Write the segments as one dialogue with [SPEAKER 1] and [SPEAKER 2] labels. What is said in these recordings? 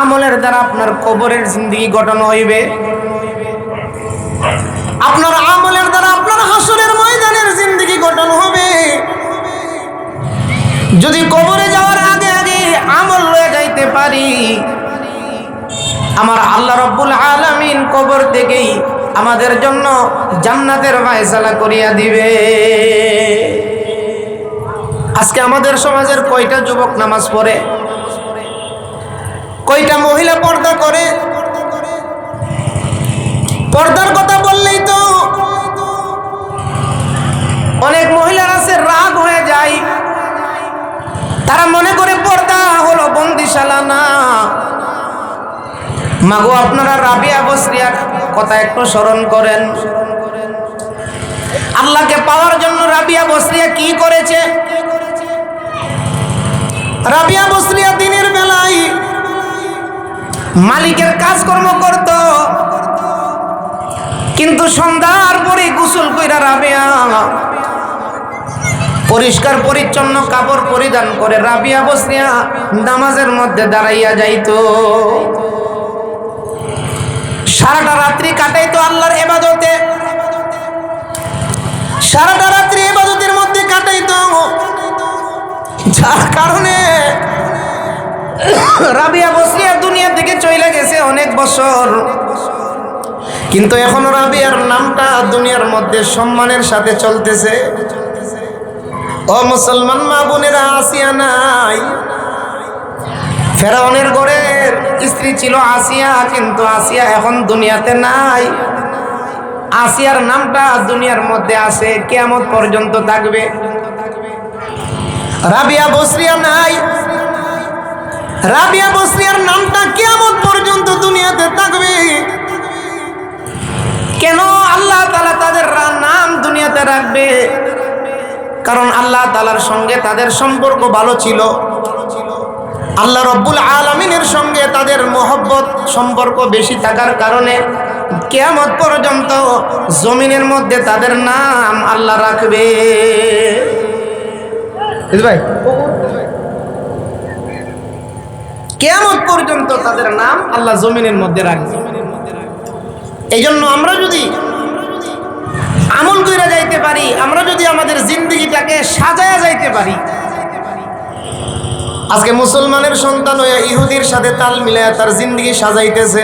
[SPEAKER 1] আমলের দ্বারা আপনার কবরের জিন্দগি গঠন হইবে। আপনার আমলের দ্বারা আপনার হাসরের ময়দানের জিন্দগি গঠন হবে। যদি কবরে যাওয়ার আগে আগে আমল লয়ে যাইতে পারি, আমার আল্লাহ রব্বুল আলামিন কবর থেকেই আমাদের জন্য জান্নাতের ফায়সালা করিয়া দিবে। আজকে আমাদের সমাজের কয়টা যুবক নামাজ পড়ে? কয়টা মহিলা পর্দা করে? পর্দার কথা বললেই তো অনেক মহিলার আছে, রাগ হয়ে যায়। তারা মনে করে পর্দা হলো বন্দিশালা না। মাগো, আপনারা রাবিয়া বসরিয়ার কথা একটু স্মরণ করেন। আল্লাহকে পাওয়ার জন্য রাবিয়া বসরিয়া কি করেছে? রাবিয়া বসরিয়া বেলায় মালিকের কাজকর্ম করত। কিন্তু সন্ধ্যার পরে গোসল কইরা রাবিয়া পরিষ্কার পরিচ্ছন্ন কাপড় পরিধান করে রাবিয়া বসরিয়া নামাজের মধ্যে দাঁড়াইয়া যাইত। সারাটা রাত্রি কাটাইতো আল্লাহর এবাদতে। সারাটা রাত্রি এবাদতের মধ্যে কাটাইতো। যার কারণে রাবিয়া বসরিয়া দুনিয়া থেকে চলে গেছে অনেক বছর। কিন্তু এখন রাবিয়ার নামটা দুনিয়ার মধ্যে সম্মানের সাথে চলতেছে। ও মুসলমান মা বোনেরা, আসিয়া নাই। ফেরাউনের ঘরের স্ত্রী ছিল আসিয়া, কিন্তু আসিয়া এখন দুনিয়াতে নাই। আসিয়ার নামটা দুনিয়ার মধ্যে আছে কেমন পর্যন্ত থাকবে। রাবিয়া বসরিয়া নাই। রাবিয়া বসরিয়ার নামটা কেমন পর্যন্ত দুনিয়াতে থাকবে। কেন আল্লাহ তালা তাদের নাম দুনিয়াতে রাখবে? কারণ আল্লাহ তালার সঙ্গে তাদের সম্পর্ক ভালো ছিল। আল্লাহ রব্বুল আলমিনের সঙ্গে তাদের মোহব্বত, সম্পর্ক বেশি থাকার কারণে কেয়ামত পর্যন্ত জমিনের মধ্যে তাদের নাম আল্লাহ রাখবে। ভাই কেয়ামত পর্যন্ত তাদের নাম আল্লাহ জমিনের মধ্যে রাখবে। এই জন্য আমরা যদি আমল কইরা যাইতে পারি, আমরা যদি আমাদের জিন্দগিটাকে সাজায়া যাইতে পারি। আজকে মুসলমানের সন্তান হয়ে ইহুদির সাথে তাল মিলায় তার জিন্দগি সাজাইতেছে।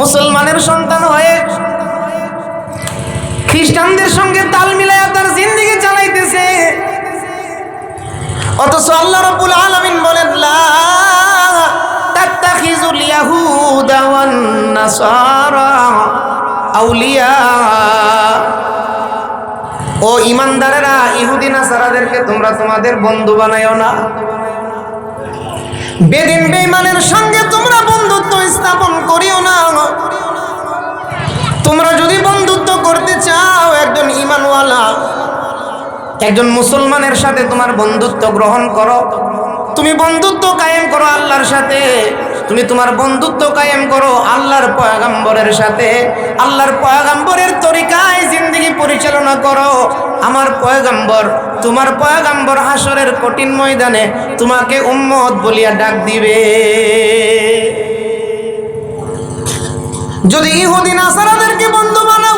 [SPEAKER 1] মুসলমানের সন্তান হয়ে খ্রিস্টানদের সঙ্গে তাল মিলায় তার জিন্দগি চালাইতেছে। অথচ আল্লাহ রাব্বুল আলামিন বলেন, লা তাত্তাখিজুল ইয়াহুদা ওয়ান নাসারা আউলিয়া। ও ইমানদারেরা, ইহুদি নাসারাদেরকে তোমরা তোমাদের বন্ধু বানাইও না। বেদিন বেঈমানের সঙ্গে তোমরা বন্ধুত্ব স্থাপন করিও না। তোমরা যদি বন্ধুত্ব করতে চাও একজন ইমানওয়ালা একজন মুসলমানের সাথে তোমার বন্ধুত্ব গ্রহণ করো। তুমি বন্ধুত্ব কায়েম করো আল্লাহর সাথে। তুমি তোমার বন্ধুত্ব কায়েম করো আল্লাহর পয়াগাম্বরের সাথে। আল্লাহর পয়াগাম্বরের তরিকায় জিন্দগি পরিচালনা করো। আমার পয়গাম্বর, তোমার পয়গাম্বর হাসরের কঠিন ময়দানে তোমাকে উম্মত বলিয়া ডাক দিবে। যদি ইহুদিন, আসারাদেরকে বন্ধু বানাও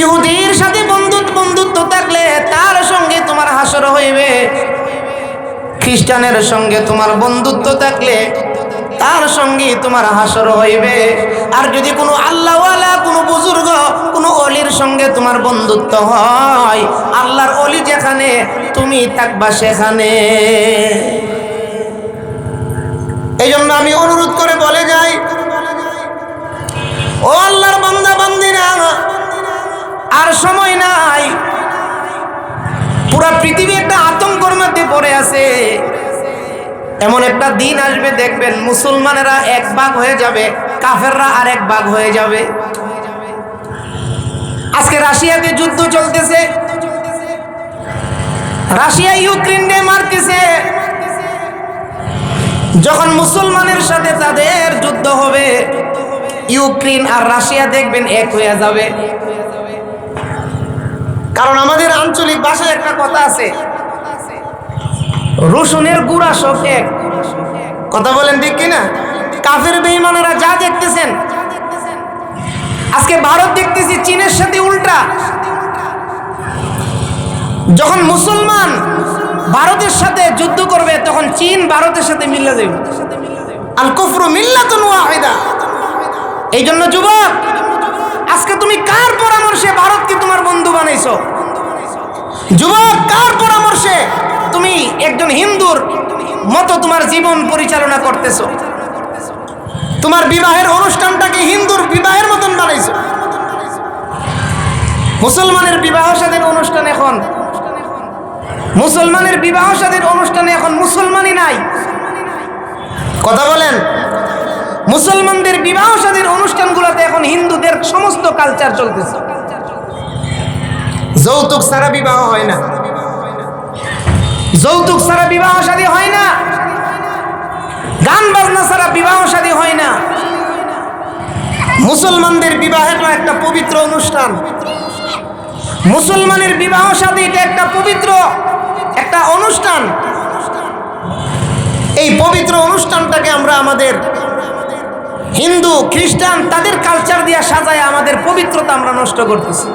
[SPEAKER 1] ইহুদির সাথে বন্ধুত্ব বন্ধুত্ব থাকলে তার সঙ্গে তোমার হাসর হইবে। খ্রিস্টানের সঙ্গে তোমার বন্ধুত্ব থাকলে তার সঙ্গে তোমার হাসর হইবে। আর যদি কোনো আল্লাহওয়ালা, কোনো বুজুর্গ, কোনো অলির সঙ্গে তোমার বন্ধুত্ব হয়, আল্লাহর অলি যেখানে, তুমি থাকবা সেখানে। এই জন্য আমি অনুরোধ করে বলে যাই ও আল্লাহর বান্দা, বান্দিরা। আর সময় নাই। পুরা পৃথিবী একটা আতঙ্কর মধ্যে পড়ে আছে। এমন একটা দিন আসবে, দেখবেন মুসলমানেরা এক ভাগ হয়ে যাবে, কাফেররা আর এক ভাগ হয়ে যাবে। আজকে রাশিয়াতে যুদ্ধ চলতেছে। রাশিয়া ইউক্রেনকে মারতেছে। যখন মুসলমানের সাথে তাদের যুদ্ধ হবে ইউক্রেন আর রাশিয়া দেখবেন এক হয়ে যাবে। কারণ আমাদের আঞ্চলিক ভাষায় একটা কথা আছে, রসুনের গুড়া শোকে কথা বলেন ঠিক কিনা? কাফের বেঈমানেরা যা দেখতেছেন, আজকে ভারত দেখতেছি চীনের সাথে উল্টা। যখন মুসলমান ভারতের সাথে যুদ্ধ করবে, তখন চীন ভারতের সাথে মিল্লা যাবে। আল কুফরু মিল্লাতুন ওয়াহিদা। এই জন্য যুবক, আজকে তুমি কার পরামর্শে ভারতকে তোমার বন্ধু বানাইছো? যুবক, কার পরামর্শে তুমি একজন হিন্দুর মতো তোমার জীবন পরিচালনা করতেছো? তোমার বিবাহের অনুষ্ঠানটাকে হিন্দুর বিবাহের মতন বানাইছো? মুসলমানের বিবাহ সাদের অনুষ্ঠান এখন। মুসলমানের বিবাহ সাদের অনুষ্ঠানে এখন মুসলমানই নাই। কথা বলেন। মুসলমানদের বিবাহ সাদের অনুষ্ঠানগুলোতে এখন হিন্দুদের সমস্ত কালচার চলতেছে। যৌতুক ছাড়া বিবাহ হয় না। যৌতুক ছাড়া বিবাহ শাদী হয় না। গান বাজনা ছাড়া বিবাহ শাদী হয় না। মুসলমানদের বিবাহের একটা পবিত্র অনুষ্ঠান। মুসলমানের বিবাহ শাদী এটা একটা পবিত্র একটা অনুষ্ঠান। এই পবিত্র অনুষ্ঠানটাকে আমরা আমাদের হিন্দু খ্রিস্টান তাদের কালচার দিয়া সাজায় আমাদের পবিত্রতা আমরা নষ্ট করতেছি।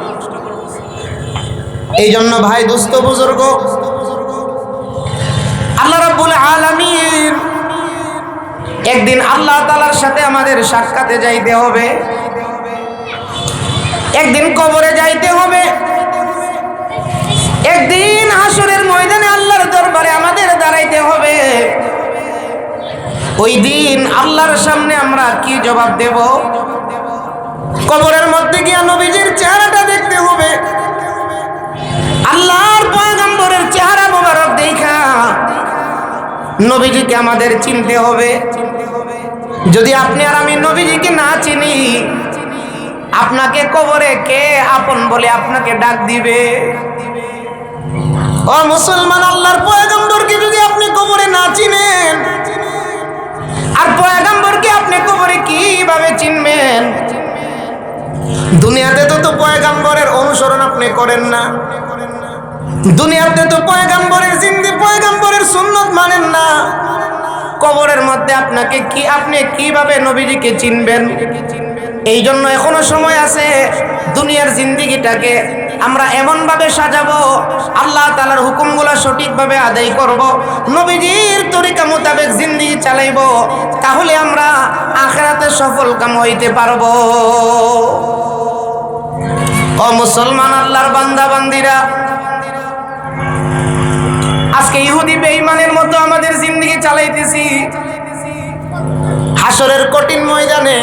[SPEAKER 1] এই জন্য ভাই দুস্থ বুজুর্গ। আল্লাহ রাব্বুল আলামিন একদিন আল্লাহ তালার সাথে আমাদের সাক্ষাতে যাইতে হবে। একদিন কবরে যাইতে হবে। একদিন হাসরের ময়দানে আল্লাহর দরবারে আমাদের দাঁড়াইতে হবে। ওই দিন আল্লাহর সামনে আমরা কি জবাব দেব? কবরের মধ্যে গিয়া নবীজির চেহারাটা দেখতে হবে। আল্লাহর পয়গম্বরের চেহারা মোবারক দেখা। নবীজিকে আমাদের চিনতে হবে। যদি আপনি আর আমি নবীজিকে না চিনি, আপনাকে কবরে কে আপন বলে আপনাকে ডাক দিবে? ও মুসলমান, আল্লাহর পয়গম্বরকে যদি আপনি কবরে না চিনেন আর পয়গম্বরকে আপনি কবরে কীভাবে চিনবেন? দুনিয়াতে তো তো পয়গম্বরের অনুসরণ আপনি করেন না। দুনিয়াতে তো পয়গম্বরের জিন্দি, পয়গম্বরের সুন্নত মানেন না। কবরের মধ্যে আপনাকে কি, আপনি কীভাবে নবীজিকে চিনবেন? এই জন্য এখনও সময় আছে দুনিয়ার জিন্দিগিটাকে আমরা এমনভাবে সাজাবো, আল্লাহ তালার হুকুমগুলো সঠিকভাবে আদায় করব, নবীজির তরিকা মোতাবেক জিন্দিগি চালাইব, তাহলে আমরা আখেরাতে সফল কাম হইতে পারব। ও মুসলমান আল্লাহর বান্দা, বান্দিরা, আজকে ইহুদি বেঈমানের মতো আমাদের জিন্দগি চালাইতেছি। হাসরের কঠিন ময়দানে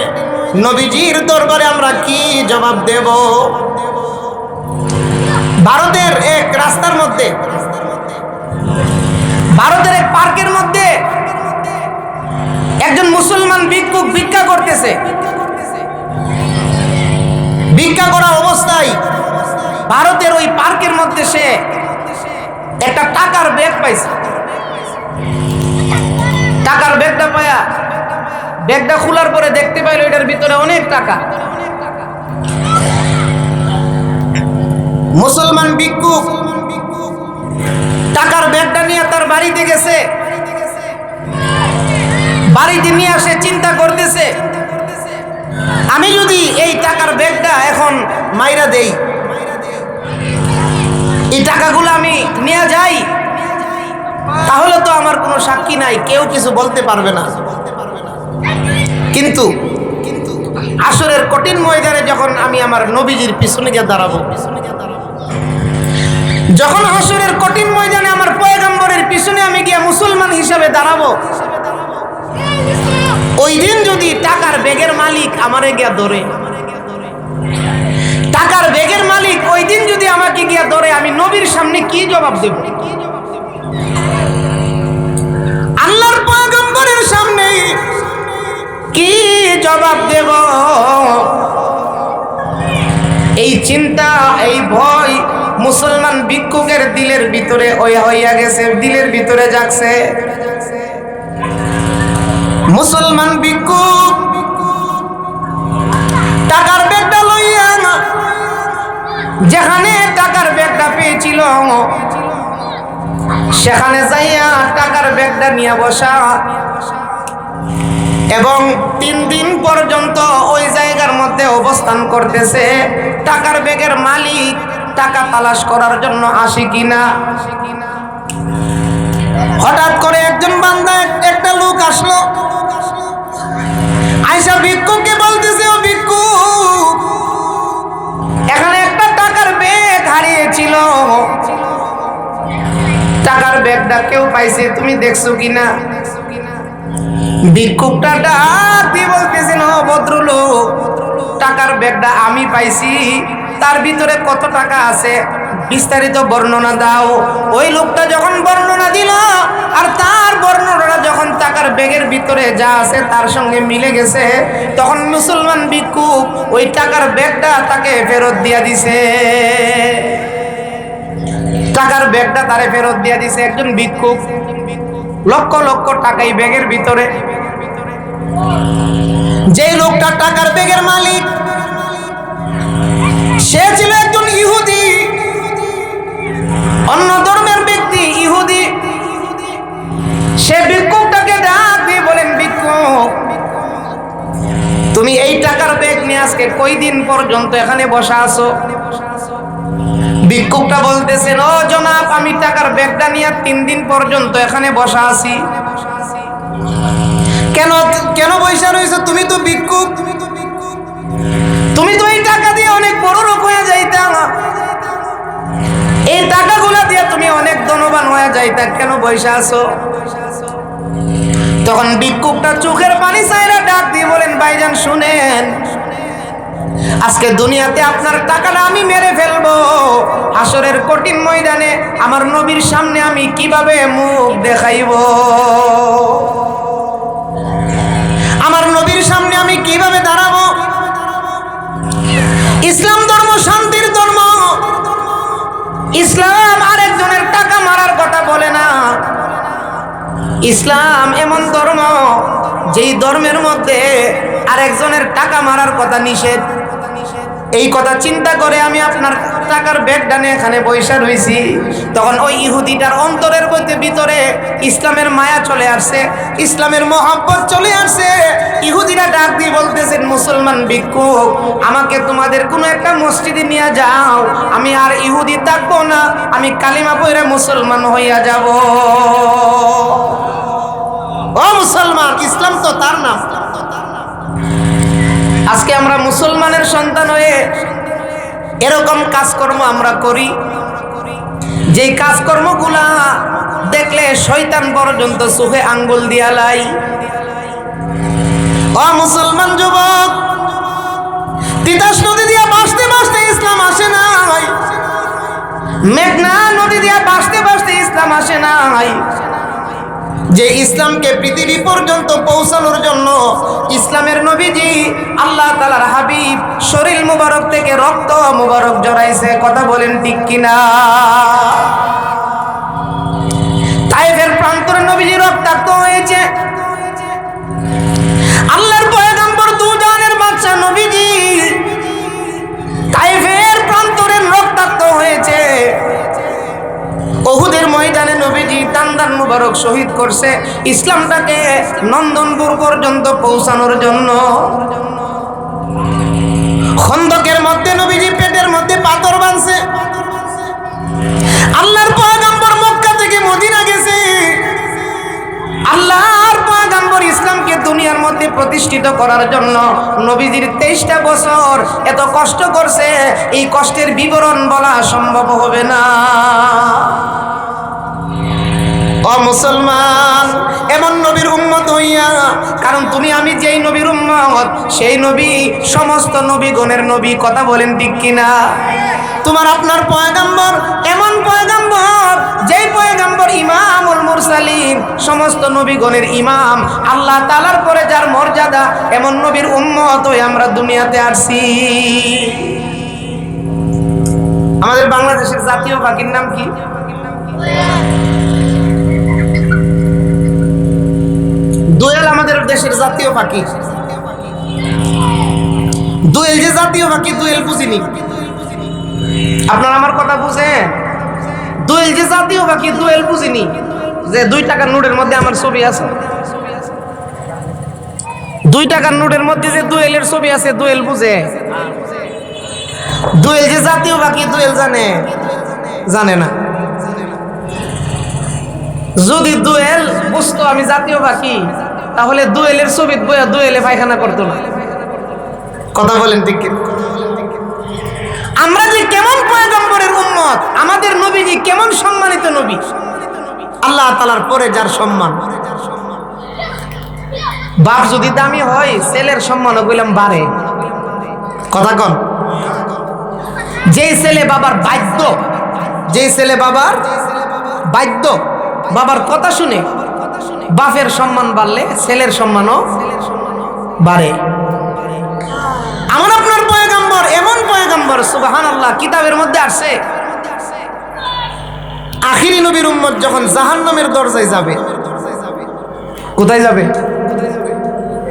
[SPEAKER 1] নবীজির দরবারে আমরা কি জবাব দেব? ভারতের এক রাস্তার মধ্যে। ভারতের এক পার্কের মধ্যে একজন মুসলমান ভিক্ষুক ভিক্ষা করতেছে। ভিক্ষা করা অবস্থায় ভারতের ওই পার্কের মধ্যে সে একটা টাকার ব্যাগ পাইছে। টাকার ব্যাগটা পায়া ব্যাগটা খোলার পরে দেখতে পাইলো এটার ভিতরে অনেক টাকা। মুসলমান ভিক্ষুক টাকার ব্যাগটা নিয়ে তার বাড়িতে গেছে। বাড়িতে নিয়ে আসে, চিন্তা করতেছে। আমি যদি এই টাকার ব্যাগটা এখন মাইরা দেই, এই টাকাগুলো আমি নিয়ে যাই, তাহলে তো আমার কোনো সাক্ষী নাই, কেউ কিছু বলতে পারবে না। কিন্তু কিন্তু আসরের কঠিন ময়দানে যখন আমি আমার নবীজির পিছনে গিয়ে দাঁড়াবো পিছনে গিয়ে দাঁড়াবো যখন আসরের কঠিন ময়দানে আমার পয়গম্বরের পিছনে আমি গিয়ে মুসলমান হিসাবে দাঁড়াবো, ওই দিন যদি টাকার ব্যাগের মালিক আমারে গিয়া ধরে। টাকার ব্যাগের মালিক ওই দিন যদি আমাকে গিয়া ধরে, আমি নবীর সামনে কি জবাব দেব? আল্লাহর পয়গম্বরের সামনে কি জবাব দেব? এই চিন্তা, এই ভয় মুসলমান ভিক্ষুকের দিলের ভিতরে ওই হইয়া গেছে, দিলের ভিতরে যাচ্ছে। মুসলমান ভিক্ষুক, টাকার ব্যাগটা লইয়া যেখানে টাকার ব্যাগটা পেয়েছিল, সেখানে যাইয়া টাকার ব্যাগটা নিয়ে বসা। এবং তিন দিন পর্যন্ত ওই জায়গার মধ্যে অবস্থান করতেছে। টাকার ব্যাগের মালিক টাকা তালাশ করার জন্য আসে কিনা? হঠাৎ করে একজন বান্দা এক- একটা লোক আসলো। আয়সা ভিক্ষুককে বলতেছে, ও ভিক্ষুক, এখানে একটা টাকার ব্যাগ হারিয়েছিল টাকার ব্যাগটা কেউ পাইছে, তুমি দেখছ কিনা? ভিক্ষুকটা ডাক দিয়ে বলতেছেন ভদ্রলোক, টাকার ব্যাগটা আমি পাইছি। তার ভিতরে কত টাকা আছে? বিস্তারিত বর্ণনা দাও। ওই লোকটা যখন বর্ণনা দিল, আর তার বর্ণনাটা যখন টাকার ব্যাগের ভিতরে যা আছে তার সঙ্গে মিলে গেছে, তখন মুসলমান ভিক্ষুক ওই টাকার ব্যাগটা তাকে ফেরত দিয়া দিছে। টাকার ব্যাগটা তারে ফেরত দিয়া দিছে একজন ভিক্ষুক লক্ষ লক্ষ টাকা এই ব্যাগের ভিতরে। যে লোকটা টাকার ব্যাগের মালিক সে ছিল একজন ইহুদি। অন্য ধর্মের ব্যক্তি ইহুদি। সে ভিক্ষুকটাকে ডাক বলেন, ভিক্ষুক, তুমি এই টাকার ব্যাগ নিয়ে আজকে কই দিন পর্যন্ত এখানে বসা আছো? ভিক্ষুকটা বলতেছেন ও জনাব, আমি টাকার ব্যাগটা নিয়ে তিন দিন পর্যন্ত এখানে বসা আছি। কেন কেন পয়সা রয়েছে? তুমি তো ভিক্ষুক। তুমি তো এই টাকা দিয়ে অনেক বড় লোক হয়ে যাইতা। এই টাকাগুলা দিয়ে তুমি অনেক ধনবান হয়ে যাইতা। কেন পয়সা আছো? তখন ভিক্ষুকটা চোখের পানি চাইরা ডাক দিয়ে বলেন, ভাইজান, শুনেন, আজকে দুনিয়াতে আপনার টাকাটা আমি মেরে ফেলব। হাসরের কঠিন ময়দানে আমার নবীর সামনে আমি কীভাবে মুখ দেখাইব? আমার নবীর সামনে আমি কীভাবে দাঁড়াবো? ইসলাম ধর্ম, শান্তির ধর্ম। ইসলাম আরেকজনের টাকা মারার কথা বলে না। ইসলাম এমন ধর্ম, যেই ধর্মের মধ্যে আরেকজনের টাকা মারার কথা নিষেধ। এই কথা চিন্তা করে আমি আপনার টাকার ব্যাগ ডানে এখানে বৈশা রয়েছি তখন ওই ইহুদিটার অন্তরের মধ্যে ভিতরে ইসলামের মায়া চলে আসছে, ইসলামের মহাব্বত চলে আসছে। ইহুদিরা ডাক দিয়ে বলতেছেন, মুসলমান ভিক্ষুক আমাকে তোমাদের কোনো একটা মসজিদে নিয়ে যাও। আমি আর ইহুদি থাকব না, আমি কালিমা পড়ে মুসলমান হইয়া যাব। ও মুসলমান, ইসলাম তো তার নাম। আজকে আমরা মুসলমানের সন্তান হয়ে এরকম কাজকর্ম আমরা করি। যেই কাজকর্মগুলা দেখলে শয়তান পর্যন্ত সুখে আঙ্গুল দিয়া লাই। মুসলমান যুবক, তিতাস নদী দিয়া বাঁচতে বাঁচতে ইসলাম আসে নাই। মেঘনা নদী দিয়া বাঁচতে বাঁচতে ইসলাম আসে নাই। যে ইসলামকে পৃথিবী পর্যন্ত পৌঁছানোর জন্য ইসলামের নবীজি আল্লাহ তালার হাবিব শরীর মুবারক থেকে রক্ত মুবারক জড়াইছে, কথা বলেন ঠিক কিনা? তাইফের প্রান্তরে নবীজি রক্তাক্ত হয়েছে নবীজি মুবারক শহীদ করছে ইসলামটাকে নন্দনপুর পর্যন্ত পৌঁছানোর জন্য। খন্দকের মধ্যে নবীজি পেটের মধ্যে পাথর বাঁধছে। আল্লাহর পয়গম্বর মক্কা থেকে মদিনা গেছে। আল্লাহর পয়গম্বর ইসলামকে দুনিয়ার মধ্যে প্রতিষ্ঠিত করার জন্য নবীজির তেইশটা বছর এত কষ্ট করছে, এই কষ্টের বিবরণ বলা সম্ভব হবে না। মুসলমান, এমন নবীর উম্মত হইয়া, কারণ তুমি আমি যেই নবীর উম্মত, সেই নবী, সমস্ত নবীগণের নবী, কথা বলেন ঠিক কিনা? তোমার আপনার পয়গাম্বর এমন পয়গাম্বর, যেই পয়গাম্বর ইমামুল মুরসালিন, সমস্ত নবীগণের ইমাম, আল্লাহ তালার পরে যার মর্যাদা, এমন নবীর উম্মত হয়ে আমরা দুনিয়াতে আসছি আমাদের বাংলাদেশের জাতীয় পাখির নাম কি? দোয়েল আমাদের দেশের জাতীয় পাখি। দোয়েল যে জাতীয় পাখি, দোয়েল বুঝিনি। আপনার আমার কথা বুঝে দোয়েল যে জাতীয় পাখি, দুয়েল বুঝিনি। যে দুই টাকার নোটের মধ্যে আমার ছবি আছে। দুই টাকার নোটের মধ্যে যে দোয়েলের ছবি আছে, দোয়েল বুঝে। দোয়েল যে জাতীয় পাখি, দোয়েল জানে। জানে না। যদি দোয়েল বুঝতো আমি জাতীয় বাকি তাহলে দুয়েলের ছবি বইয়া দুয়েলে পায়খানা করতো না। কথা বলেন ঠিক আমরা যে কেমন পয়গম্বরের উম্মত আমাদের নবীজি কেমন সম্মানিত নবী? আল্লাহ তালার পরে যার সম্মান। বাপ যদি দামি হয় ছেলের সম্মানও কইলাম বাড়ে। কথা কন। যেই ছেলে বাবার বাধ্য যেই ছেলে বাবার বাধ্য বাবার কথা শুনে বাপের সম্মান বাড়লে ছেলের সম্মানও বাড়ে। আমার আপনার পয়গাম্বর এমন পয়গাম্বর সুবাহান আল্লাহ কিতাবের মধ্যে আসছে। আখিরি নবীর উম্মত যখন জাহান্নামের দরজায় যাবে কোথায় যাবে?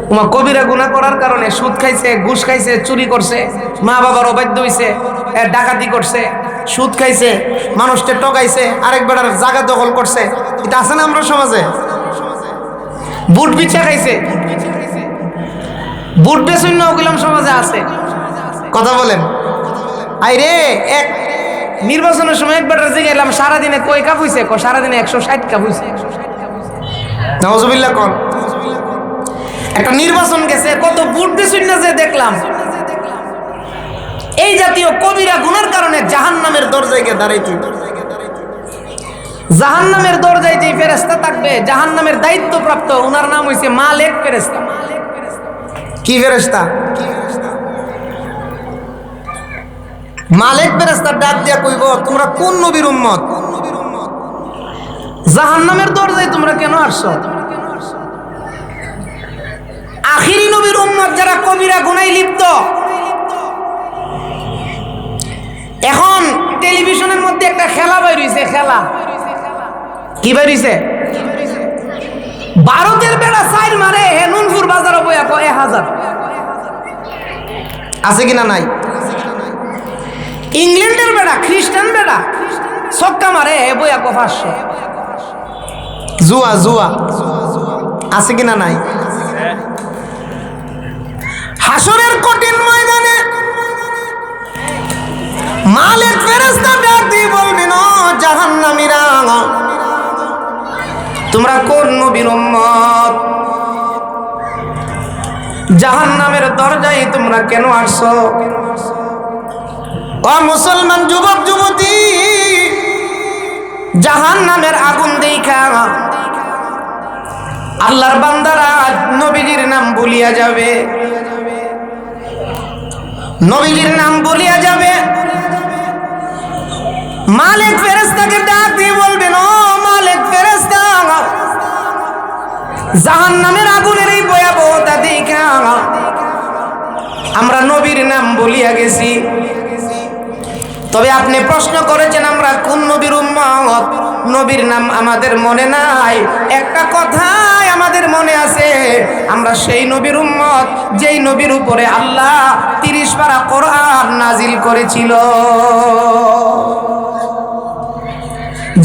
[SPEAKER 1] তোমার কবিরা গুনাহ করার কারণে সুদ খাইছে ঘুষ খাইছে চুরি করছে মা বাবার অবাধ্য হইছে এ, ডাকাতি করছে সুদ খাইছে মানুষকে টকাইছে আরেক বেড়ার জায়গা দখল করছে। এটা আছে না আমরা সমাজে? বুট বিছা খাইছে। বুট বেশূন্য ওগুলাম সমাজে আছে। কথা বলেন। আইরে, এক নির্বাচনের সময় একবার জিগাইলাম সারাদিনে কয় কাপ হইছে? ক সারাদিনে একশো ষাট কাপ হইছে। নজবিল্লা কন। একটা নির্বাচন গেছে, কত বুট বেশূন্য যে দেখলাম। এই জাতীয় কবিরা গুনার কারণে জাহান নামের দরজায় গিয়ে দাঁড়াইতে জাহান নামের দরজায় যে ফেরেস্তা থাকবে জাহান নামের দায়িত্বপ্রাপ্ত ওনার নাম হইছে মালেক ফেরেস্তা কি ফেরেস্তা মালেক ফেরেস্তার ডাক দিয়া কইব তোমরা কোন নবীর উম্মত? জাহান নামের দরজায় তোমরা কেন আসছো? আখিরি নবীর উম্মত যারা কবিরা গুনাই লিপ্ত। এখন টেলিভিশনের মধ্যে একটা খেলা বাইর হয়েছে খেলা। কি বাইর হইছে ভারতের বেড়া সাইড মারে হেনুনপুর বাজার কয় এক হাজার। আছে কিনা নাই? ইংল্যান্ডের বেড়া, খ্রিস্টান বেড়া সক্কা মারে হে বইয়া কো পাঁচশো। জুয়া জুয়া। আছে কিনা নাই? হাসরের কঠিন ময়দানে মালিক ফেরেস্তা ডাক দিয়ে বলবেন ও জাহান্নামীরা তোমরা কোন নবীর উম্মত? জাহান্নামের দরজায় তোমরা কেন আসছো? ও মুসলমান যুবক, যুবতী, জাহান্নামের আগুন দেখা। আল্লাহর বান্দারা নবীজির নাম বলিয়া যাবে। নবীজির নাম বলিয়া যাবে। মালিক ফেরেস্তাকে ডাক দিয়ে বলবেন ও জাহান নামের আগুনের এই ভয়াবহতা দেখা আমরা নবীর নাম বলিয়া গেছি। তবে আপনি প্রশ্ন করেছেন, আমরা কোন নবীর উম্মত নবীর নাম আমাদের মনে নাই। একটা কথাই আমাদের মনে আছে। আমরা সেই নবীর উম্মত যেই নবীর উপরে আল্লাহ তিরিশ পারা কোরআন নাজিল করেছিল।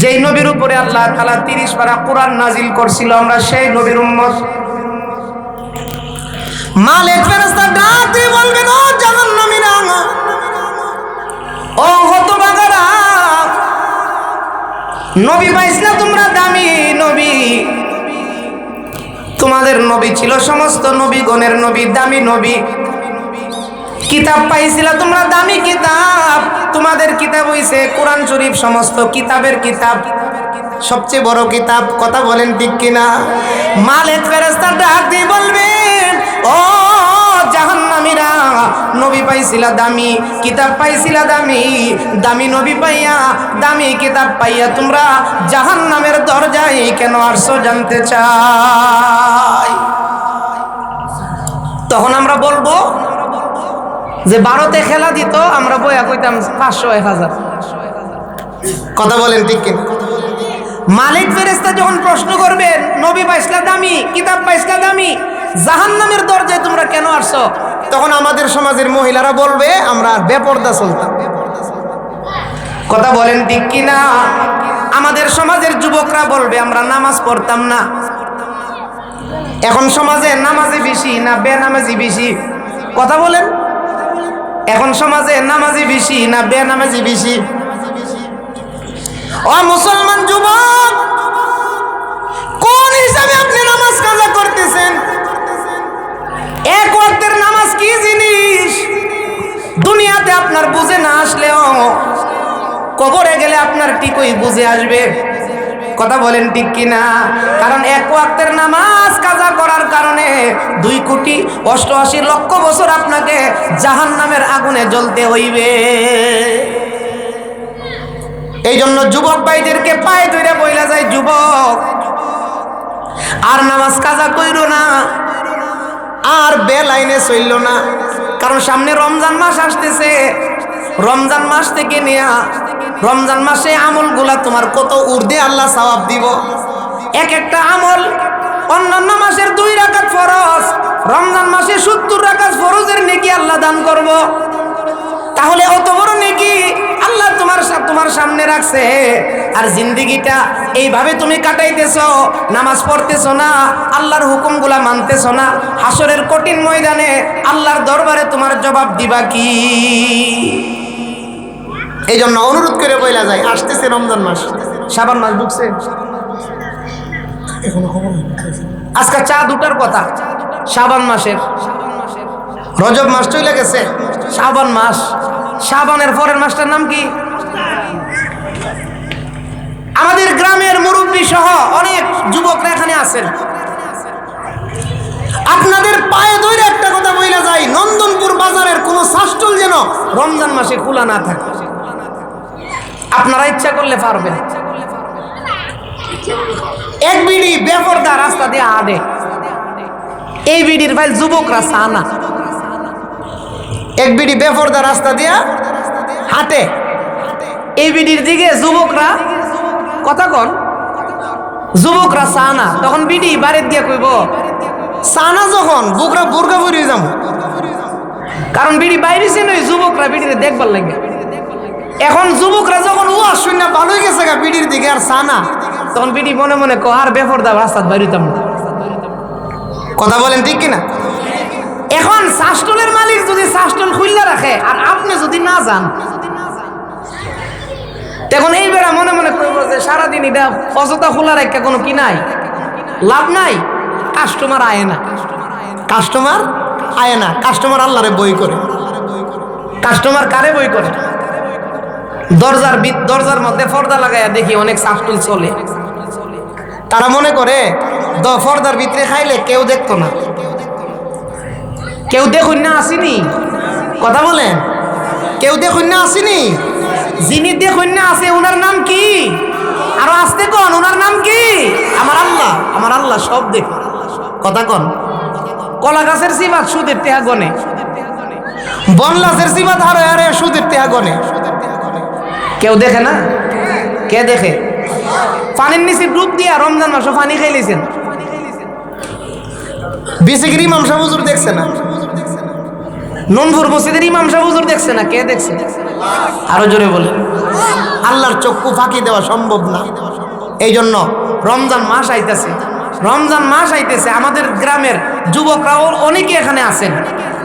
[SPEAKER 1] যেই নবীর উপরে আল্লাহ তালা তিরিশ পারা কোরআন নাজিল করছিল, আমরা সেই নবীর উম্মত। মালিক ফেরেস্তা ডাক দিয়ে বলবেন ও জাহান্নামীরা ও হতবাগারা, নবী পাইছিলা তোমরা দামি নবী। তোমাদের নবী ছিল সমস্ত নবীগণের নবী, দামি নবী। কিতাব পাইছিলা, তোমরা দামি কিতাব। তোমাদের কিতাব হইছে কোরআন শরীফ সমস্ত কিতাবের কিতাব। সবচেয়ে বড় কিতাব, কথা বলেন ঠিক কিনা? মালিক ফেরেস্তা ডাক দিয়ে বলবেন ও জাহান্নামীরা, নবী পাইছিলা দামি, কিতাব পাইছিলা দামি দামি নবী পাইয়া, দামি কিতাব পাইয়া তোমরা জাহান্নামের দরজায় কেন আসছো জানতে চাই? তখন আমরা বলব যে ভারতে খেলা দিত আমরা বইয়া কইতাম পাঁচশো এক হাজার। কথা বলেন ঠিক কিনা? মালিক ফেরেস্তা যখন প্রশ্ন করবেন নবী পাইসলা দামি কিতাব পাইসলা দামি জাহান্নামের দরজায় তোমরা কেন আসছো? তখন আমাদের সমাজের মহিলারা বলবে আমরা বেপর্দা চলতাম। কথা বলেন ঠিক কিনা? আমাদের সমাজের যুবকরা বলবে আমরা নামাজ পড়তাম না। এখন সমাজে নামাজি বেশি না বেনামাজি বেশি? কথা বলেন। এখন সমাজে নামাজি বেশি না বেনামাজি বেশি? ও মুসলমান যুবক, কোন হিসাবে আপনি নামাজ কাজা করতেছেন? এক ওয়াক্তের নামাজ কি জিনিস? দুনিয়াতে আপনার বুঝে না আসলেও কবরে গেলে আপনার ঠিকই বুঝে আসবে। কথা বলেন ঠিক কিনা? কারণ এক ওয়াক্তের নামাজ কাজা করার কারণে দুই কোটি অষ্টআশি লক্ষ বছর আপনাকে জাহান নামের আগুনে জ্বলতে হইবে। এই জন্য যুবক ভাইদেরকে পায়ে ধরে বইলা যায়, যুবক, আর নামাজ কাজা কইর না, আর বে লাইনে চলল না। কারণ সামনে রমজান মাস আসতেছে। রমজান মাস থেকে নেয়া রমজান মাসে আমলগুলা তোমার কত উর্দে আল্লাহ সওয়াব দিব। এক একটা আমল অন্যান্য মাসের দুই রাকাত ফরজ, রমজান মাসে সত্তর রাকাত ফরজের নেকি আল্লাহ দান করব। তাহলে অত বড় নেকি? আল্লাহ তোমার তোমার সামনে রাখছে। আর জিন্দিগিটা এইভাবে তুমি কাটাইতেছ নামাজ পড়তেছ না আল্লাহর হুকুমগুলা মানতেছ না হাসরের কঠিন ময়দানে আল্লাহর দরবারে তোমার জবাব দিবা কি? এই জন্য অনুরোধ করে বইলা যায় আসতেছে রমজান মাস। সাবান মাস ঢুকছে। আজকে চা দুটার কথা সাবান মাসের। রজব মাস চলে গেছে। শ্রাবণ মাস। শ্রাবণের পরের মাসটার নাম কি? আমাদের গ্রামের মুরব্বী সহ অনেক যুবকরা এখানে আছেন। আপনাদের পায়ে ধরে একটা কথা বইলা যায়, নন্দনপুর বাজারের কোনো শাস্টল যেন রমজান মাসে খোলা না থাকে। আপনারা ইচ্ছা করলে পারবেন। এক বিড়ি বেপরদা রাস্তা দিয়ে আডে এই বিড়ির ভাই যুবকরা সানা এক বিড়ি বেপরদা রাস্তা দিয়া হাঁটে। এই বিড়ির দিকে যুবকরা, কথা কন, যুবকরা সানা, তখন বিড়ি বাড়ির দিয়ে কইব, সানা যখন বুকরা বুর্গা বুড়ি যাম কারণ বিড়ি বাইরে ওই যুবকরা বিড়িতে দেখবার লাগে। এখন যুবকরা যখন ও শূন্য ভালোই গেছে গা বিড়ির দিকে আর সানা। তখন বিড়ি মনে মনে কো আর বেপরদা রাস্তা বাইরিতাম না। কথা বলেন ঠিক কিনা? এখন শাস্টলের মালিক যদি শাস্টল খুললে রাখে, আর আপনি যদি না যান। তখন এই বেড়া মনে মনে করব যে সারাদিন এটা অযথা খোলা রেখে কোনো কি নাই? লাভ নাই? কাস্টমার আয় না। কাস্টমার আয় না। কাস্টমার আল্লাহরে বই করে। কাস্টমার কারে বই করে? দরজার দরজার মধ্যে পর্দা লাগাইয়া দেখি অনেক শাস্টল চলে। তারা মনে করে, দ, পর্দার ভিতরে খাইলে কেউ দেখতো না। কেউ দেখুন না আসেনি? কথা বলেন। কেউ দেখুন না আসেনি? যিনি দেখুন না আছে ওনার নাম কি? আরও আসতে কন? ওনার নাম কি? আমার আল্লাহ আমার আল্লাহ সব দেখ কথা কন? কলা গাছের সিবাত সুদের টেহা গনে। বনলাসের সিবাত হারে হারে সুদের টেহা গনে। কেউ দেখে না? কে দেখে? পানির নিচে ডুব দিয়া রমজান মাসে পানি খাইলেছেন। বিসিগির ইমাম সাহেব হুজুর দেখছে না? ননভুর মসজিদের ইমাম সাহেব হুজুর দেখছে না? কে দেখছে? আরও জোরে বলে। আল্লাহর চক্ষু ফাঁকি দেওয়া সম্ভব না। এই জন্য রমজান মাস আইতেছে। রমজান মাস আইতেছে, আমাদের গ্রামের যুবকরা ও- অনেকে এখানে আছেন।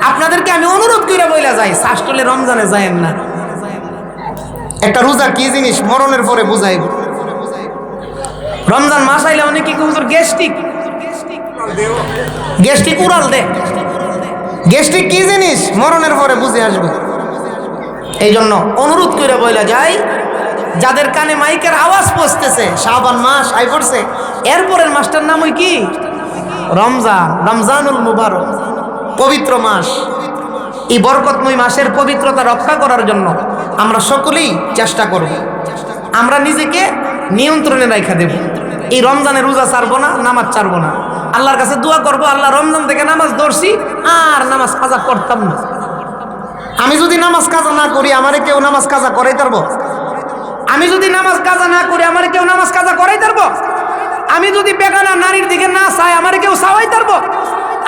[SPEAKER 1] আপনাদেরকে আমি অনুরোধ করে বইলা যাই শাসটলে রমজানে যায়েন না। একটা রোজা কি জিনিস? মরণের পরে বুঝাইব। রমজান মাস আইলে অনেকে হুজুর গ্যাস্ট্রিক? গ্যাস্ট্রিক উড়াল দে। গ্যাস্ট্রিক কি জিনিস? মরণের পরে বুঝে আসবে। এই জন্য অনুরোধ করে বইলা যায় যাদের কানে মাইকের আওয়াজ পৌঁছতেছে, শাবান মাস আই পড়ছে এরপরের মাসটার নাম ওই কি? রমজান, রমজানুল মুবারক, পবিত্র মাস। এই বরকতময় মাসের পবিত্রতা রক্ষা করার জন্য আমরা সকলেই চেষ্টা করব। আমরা নিজেকে নিয়ন্ত্রণে রাখা দেব। এই রমজানে রোজা ছাড়বো না, নামাজ ছাড়বো না। আল্লাহর কাছে দোয়া করব, আল্লাহ রমজান থেকে নামাজ ধরছি, আর নামাজ কাজা করতাম না। আমি যদি নামাজ কাজা না করি, আমারে কেউ নামাজ কাজা করাই পারব? আমি যদি নামাজ কাজা না করি, আমার কেউ নামাজ কাজা করাই পারব? আমি যদি বেগানা নারীর দিকে না চাই, আমার কেউ চাওয়াই পারব?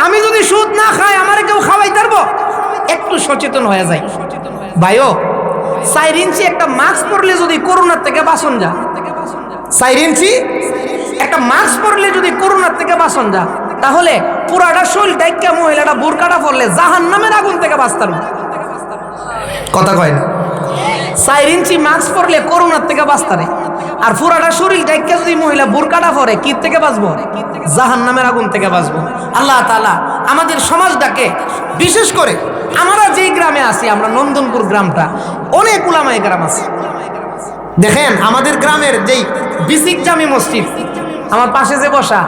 [SPEAKER 1] আমি যদি সুদ না খাই, আমার কেউ খাওয়াই পারব? একটু সচেতন হয়ে যায় ভাইও ইঞ্চি একটা মাস্ক পরলে যদি করোনার থেকে বাসন যা চার ইঞ্চি একটা মাস্ক পরলে যদি করোনার থেকে বাঁচন যা, তাহলে পুরাটা শৈল ডাইকা মহিলাটা বুরকাটা পরলে জাহান নামের আগুন থেকে বাঁচতার কথা কয় না? চার ইঞ্চি মাস্ক পরলে করোনার থেকে বাঁচতারে আর পুরাটা শরীর ডাইকা যদি মহিলা বুরকাটা পরে থেকে বাঁচবো? জাহান নামের আগুন থেকে বাঁচবো। আল্লাহ তালা আমাদের সমাজটাকে, বিশেষ করে আমরা যেই গ্রামে আছি, আমরা নন্দনপুর গ্রামটা, অনেক উলামায় গ্রাম আছে। দেখেন, আমাদের গ্রামের যেই বিসিক জামি মসজিদ আমার পাশে যে বসা,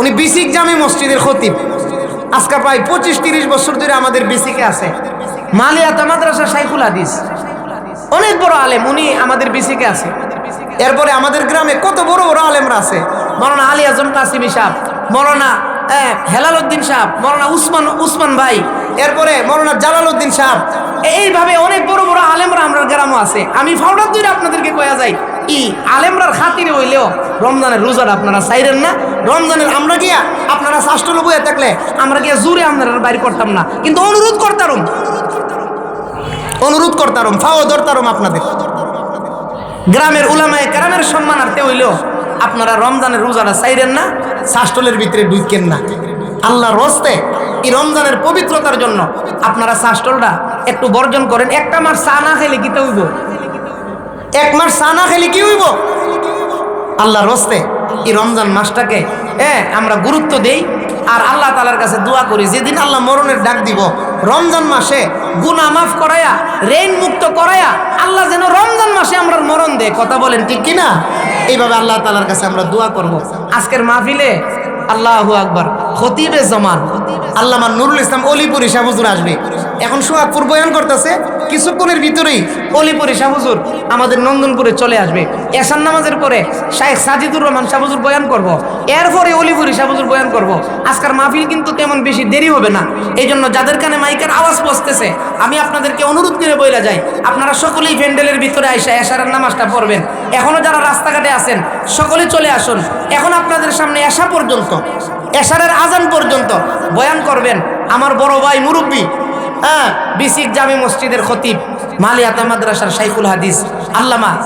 [SPEAKER 1] উনি বিসিক জামি মসজিদের খতিব। আজকে প্রায় পঁচিশ তিরিশ বছর ধরে আমাদের বিসিকে আছে। মালিয়াতা মাদ্রাসা সাইফুল হাদিস। অনেক বড় আলেম উনি আমাদের বিসিকে আছে। এরপরে আমাদের গ্রামে কত বড় বড় আলেমরা আছে। মরনা আলী আজম কাসিমি সাহ মরনা হেলাল উদ্দিন সাহ মরনা উসমান উসমান ভাই, এরপরে মরনা জালাল উদ্দিন সাহ এইভাবে অনেক বড় বড় আলেমরা আমরা গ্রামও আছে। আমি ফাউডার দুইটা আপনাদেরকে কয়া যাই ই আলেমরার খাতিরে হইলেও রমজানের রোজার আপনারা চাইরেন না। রমজানের আমরা গিয়া আপনারা শাস্ত্র বইয়া থাকলে আমরা গিয়া জুড়ে আপনারা বাইর করতাম না। কিন্তু অনুরোধ করতাম অনুরোধ করতারম, ফাও ধরতারম আপনাদের। গ্রামের উলামায় গ্রামের সম্মানার্থে হইলেও আপনারা রমজানের রোজাটা চাইরেন না শাস্তলের ভিতরে ঢুকেন না। আল্লাহর রস্তে এই রমজানের পবিত্রতার জন্য আপনারা শাস্তলটা একটু বর্জন করেন। একটা মাস চা না খেলে কি হইব এক মাস চা না খেলে কি হইব? আল্লাহর রস্তে এই রমজান মাসটাকে হ্যাঁ আমরা গুরুত্ব দেই আর আল্লাহ তালার কাছে দোয়া করি, যেদিন আল্লাহ মরণের ডাক দিব, রমজান মাসে গুনা মাফ করায়া রেইন মুক্ত করায়া, আল্লাহ যেন রমজান মাসে আমরা মরণ দেয়। কথা বলেন ঠিক কিনা? এইভাবে আল্লাহ তালার কাছে আমরা দোয়া করব। আজকের মাহফিলে আল্লাহু আকবার। খতিবে জমান। আল্লামা নুরুল ইসলাম অলিপুরি শাহবুজুর আসবে। এখন সোহাগপুর বয়ান করতেছে, কিছুক্ষণের ভিতরেই অলিপুরি শাহবুজুর আমাদের নন্দনপুরে চলে আসবে। এসান নামাজের পরে শাহেখ সাজিদুর রহমান শাহবুজুর বয়ান করব। এরপরে অলিপুরি শাহবুজুর বয়ান করব। আজকের মাহফিল কিন্তু তেমন বেশি দেরি হবে না। এই জন্য যাদের কানে মাইকের আওয়াজ পৌঁছতেছে আমি আপনাদেরকে অনুরোধ করে বইলা যাই, আপনারা সকলেই প্যান্ডেলের ভিতরে আইসা এশারের নামাজটা পড়বেন। এখনও যারা রাস্তাঘাটে আছেন, সকলে চলে আসুন। এখন আপনাদের সামনে এসা পর্যন্ত। এশারের আজান পর্যন্ত বয়ান করবেন আমার বড় ভাই মুরব্বী হ্যাঁ বিসিক জামি মসজিদের খতিব, মালিয়াতা মাদ্রাসার সাইফুল হাদিস, আল্লামা